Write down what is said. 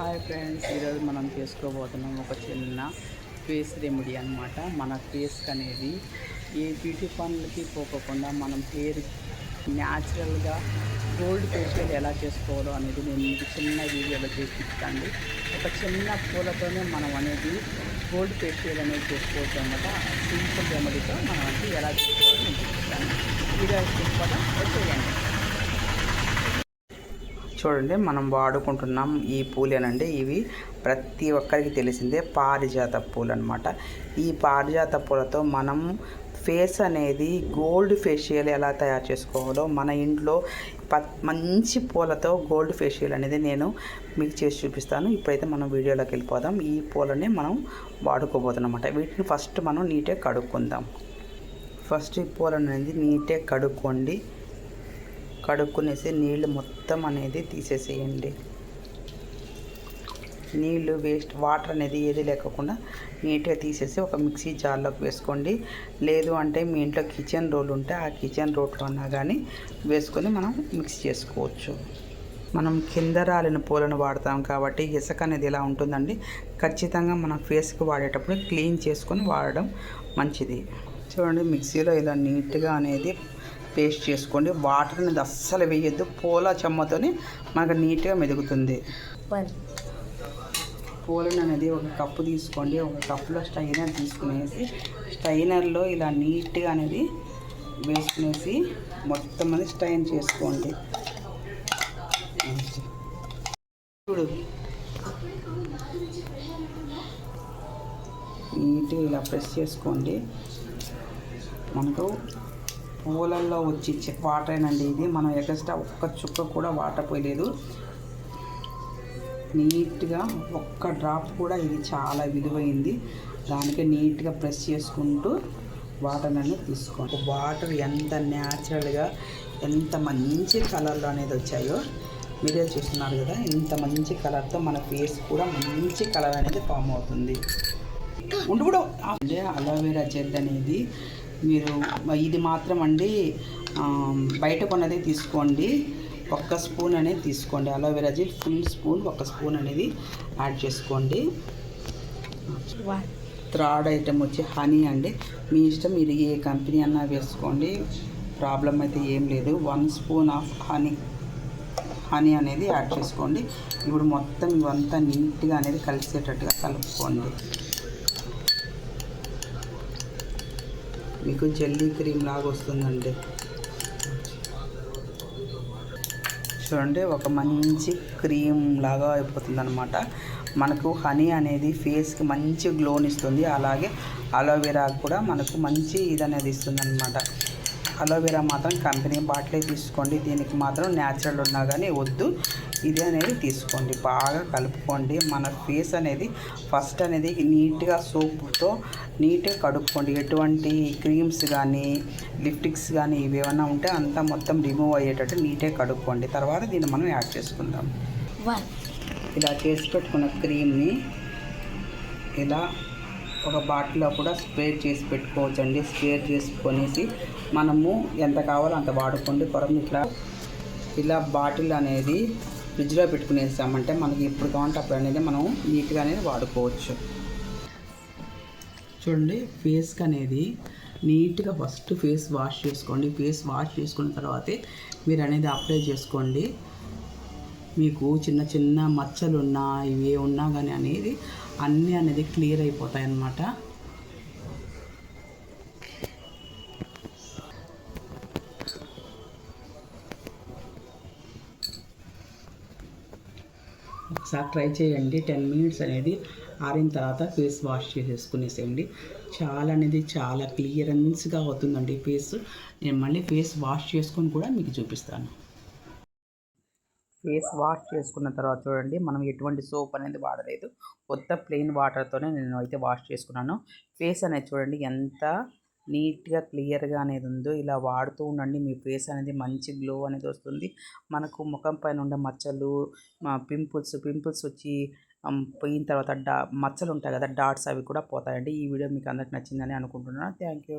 Hi friends ఈరోజు మనం చేసుకోబోతున్నాం ఒక చిన్న ఫేస్ రెమెడీ అనమాట మన ఫేస్కి అనేది ఏ బ్యూటీ పనులకి పోకోకుండా మనం హెయిర్ న్యాచురల్గా గోల్డ్ ఫేషియల్ ఎలా చేసుకోవాలో అనేది నేను మీకు చిన్న వీడియోలో చేసిస్తాను ఒక చిన్న పూలతోనే మనం అనేది గోల్డ్ ఫేషియల్ అనేది చేసుకోవచ్చు అనమాట సింపుల్ రెమెడీతో మనం అనేది ఎలా చేసుకోవాలో నేను చూపిస్తాను. వీడియో తీసుకోవడం వచ్చేయండి చూడండి మనం వాడుకుంటున్నాం ఈ పూలేనండి. ఇవి ప్రతి ఒక్కరికి తెలిసిందే పారిజాత పూలు అనమాట ఈ పారిజాత పూలతో మనం ఫేస్ అనేది గోల్డ్ ఫేషియల్ ఎలా తయారు చేసుకోవాలో మన ఇంట్లో ప మంచి పూలతో గోల్డ్ ఫేషియల్ అనేది నేను మీకు చేసి చూపిస్తాను. ఇప్పుడైతే మనం వీడియోలోకి వెళ్ళిపోదాం. ఈ పూలని మనం వాడుకోబోతున్నాం వీటిని ఫస్ట్ మనం నీట్గా కడుక్కుందాం. ఫస్ట్ ఈ పూలనేది అనేది నీట్గా కడుక్కోండి. కడుక్కునేసి నీళ్ళు మొత్తం అనేది తీసేసేయండి. నీళ్ళు వేస్ట్ వాటర్ అనేది ఏది లేకుండా నీట్గా తీసేసి ఒక మిక్సీ జార్లోకి వేసుకోండి. లేదు అంటే మీ ఇంట్లో కిచెన్ రోల్ ఉంటే ఆ కిచెన్ రోట్లో అన్నా కానీ వేసుకొని మనం మిక్స్ చేసుకోవచ్చు. మనం కింద రాలిన పూలను వాడతాం కాబట్టి ఇసుక అనేది ఎలా ఉంటుందండి? ఖచ్చితంగా మనం ఫేస్కి వాడేటప్పుడు క్లీన్ చేసుకొని వాడడం మంచిది. చూడండి మిక్సీలో ఇలా నీట్గా అనేది పేస్ట్ చేసుకోండి. వాటర్ అనేది అస్సలు వేయద్దు. పూల చెమ్మతోని మనకు నీట్గా మెదుగుతుంది. పూలను అనేది ఒక కప్పు తీసుకోండి. ఒక కప్పులో స్టైనర్ తీసుకునేసి స్టైనర్లో ఇలా నీట్గా అనేది వేసుకునేసి మొత్తం అనేది స్టైన్ చేసుకోండి. చూడు. నీట్గా ఇలా ప్రెస్ చేసుకోండి. మనకు పూలల్లో వచ్చి వాటర్ అండి ఇది. మనం ఎక్స్ట్రా ఒక్క చుక్క కూడా వాటర్ పోయలేదు. నీట్గా ఒక్క డ్రాప్ కూడా ఇది చాలా విలువైంది. దానికి నీట్గా ప్రెస్ చేసుకుంటూ వాటర్ అనేది తీసుకోండి వాటర్ ఎంత న్యాచురల్గా ఎంత మంచి కలర్లో అనేది వచ్చాయో మీరే చూస్తున్నారు కదా ఇంత మంచి కలర్తో మన ఫేస్ కూడా మంచి కలర్ అనేది ఫామ్ అవుతుంది. ఉండు కూడా. అంటే అలోవెరా జెల్ అనేది మీరు ఇది మాత్రం అండి బయట కొన్నది తీసుకోండి. ఒక్క స్పూన్ అనేది తీసుకోండి. Aloe vera gel full spoon ఒక స్పూన్ అనేది యాడ్ చేసుకోండి. థర్డ్ ఐటమ్ వచ్చి హనీ అండి. మీ ఇష్టం మీరు ఏ కంపెనీ అన్నా వేసుకోండి. ప్రాబ్లం అయితే ఏం లేదు. One spoon of honey honey అనేది యాడ్ చేసుకోండి. ఇప్పుడు మొత్తం ఇవంతా నీట్గా అనేది కలిసేటట్టుగా కలుపుకోండి. మీకు జెల్లీ క్రీమ్ లాగా వస్తుందండి. చూడండి ఒక మంచి క్రీమ్ లాగా అయిపోతుంది అనమాట మనకు హనీ అనేది ఫేస్కి మంచి గ్లోనిస్తుంది అలాగే అలోవెరా కూడా మనకు మంచి ఇది అనేది ఇస్తుంది అనమాట అలోవెరా మాత్రం కంపెనీ బాటిలే తీసుకోండి. దీనికి మాత్రం న్యాచురల్ ఉన్నా కానీ వద్దు. ఇది అనేది తీసుకోండి. బాగా కలుపుకోండి. మన ఫేస్ అనేది ఫస్ట్ అనేది నీట్గా సోప్తో నీట్గా కడుక్కోండి. ఎటువంటి క్రీమ్స్ కానీ లిప్టిక్స్ కానీ ఇవి ఏమన్నా ఉంటే అంతా మొత్తం రిమూవ్ అయ్యేటట్టు నీట్గా కడుక్కోండి. తర్వాత దీన్ని మనం యాడ్ చేసుకుందాం. ఇలా చేసి పెట్టుకున్న క్రీమ్ని ఇలా ఒక బాటిల్లో కూడా స్ప్రే చేసి పెట్టుకోవచ్చండి. స్ప్రే చేసుకొనేసి మనము ఎంత కావాలో అంత వాడుకోండి. కొరం ఇట్లా ఇలా బాటిల్ అనేది ఫ్రిడ్జ్లో పెట్టుకునేసామంటే మనకి ఎప్పుడు కావాలంటే అప్పుడు అనేది మనం నీట్గా అనేది వాడుకోవచ్చు. చూడండి ఫేస్కి అనేది నీట్గా ఫస్ట్ ఫేస్ వాష్ చేసుకోండి. ఫేస్ వాష్ చేసుకున్న తర్వాతే మీరు అనేది అప్లై చేసుకోండి. మీకు చిన్న చిన్న మచ్చలు ఉన్నా ఇవి ఉన్నా కానీ అనేది అన్నీ అనేది క్లియర్ అయిపోతాయి అన్నమాట ఒకసారి ట్రై చేయండి. టెన్ మినిట్స్ అనేది ఆరిన తర్వాత ఫేస్ వాష్ చేసేసుకునేసేయండి. చాలా అనేది చాలా క్లియరెన్స్గా అవుతుందండి ఫేస్. నేను మళ్ళీ ఫేస్ వాష్ చేసుకొని కూడా మీకు చూపిస్తాను. ఫేస్ వాష్ చేసుకున్న తర్వాత చూడండి మనం ఎటువంటి సోప్ అనేది వాడలేదు. కొత్త ప్లెయిన్ వాటర్తోనే నేను అయితే వాష్ చేసుకున్నాను. ఫేస్ అనేది చూడండి ఎంత నీట్గా క్లియర్గా అనేది ఉందో ఇలా వాడుతూ ఉండండి. మీ ఫేస్ అనేది మంచి గ్లో అనేది వస్తుంది. మనకు ముఖం పైన ఉండే మచ్చలు పింపుల్స్ పింపుల్స్ వచ్చి పోయిన తర్వాత డా మచ్చలు ఉంటాయి కదా డాట్స్ అవి కూడా పోతాయండి. ఈ వీడియో మీకు అందరికి నచ్చిందని అనుకుంటున్నాను. Thank you.